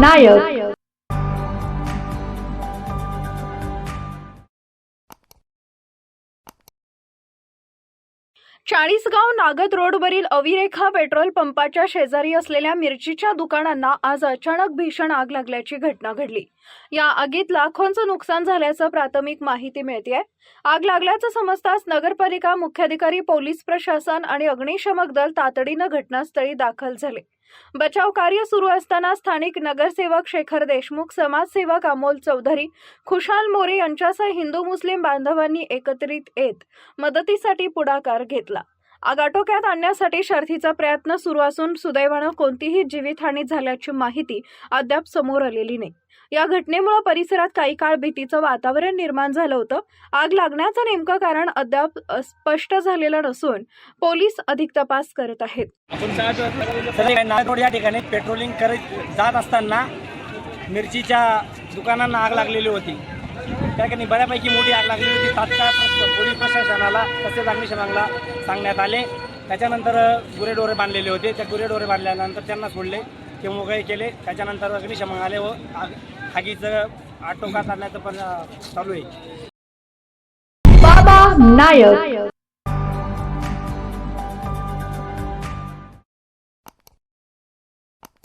नायक चाळीसगाव नागद रोडवरील अविरेखा पेट्रोल पंपाच्या शेजारी असलेल्या मिरचीच्या दुकानांना आज अचानक भीषण आग लागल्याची घटना घडली. या आगीत लाखोंचं नुकसान झाल्याचं प्राथमिक माहिती मिळते आग लागल्याचं समजताच नगरपालिका मुख्याधिकारी पोलीस प्रशासन आणि अग्निशमक दल तातडीनं घटनास्थळी दाखल झाले. बचाव कार्य सुरू असताना स्थानिक नगरसेवक शेखर देशमुख समाजसेवक अमोल चौधरी खुशाल मोरे यांच्यासह हिंदू मुस्लिम बांधवांनी एकत्रित येत मदतीसाठी पुढाकार घेतला. आग आटोक्यात आणण्यासाठी शर्थीचा प्रयत्न सुरू असून सुदैवानं कोणतीही जीवितहानी झाल्याची माहिती अद्याप समोर आलेली नाही. या घटनेमुळे परिसरात काही काळ भीतीचं वातावरण निर्माण झालं होतं. आग लागण्याचं नेमकं कारण अद्याप स्पष्ट झालेलं नसून पोलीस अधिक तपास करत आहेत. नागरोड या ठिकाणी पेट्रोलिंग करत जात असताना मिरचीच्या दुकानांना आग लागलेली होती. त्या ठिकाणी बऱ्यापैकी मोठी आग लागलेली होती. तात्काळ पोलीस प्रशासनाला तसेच अग्निशमनला सांगण्यात आले. त्याच्यानंतर गुरेडोरे बांधलेले होते. त्या गुरेडोरे बांधल्यानंतर त्यांना सोडले ते मोकळे केले. त्याच्यानंतर अग्निशमन आले व आगीचं आटोकात आणण्याचं पण चालू आहे. बाबा नायक.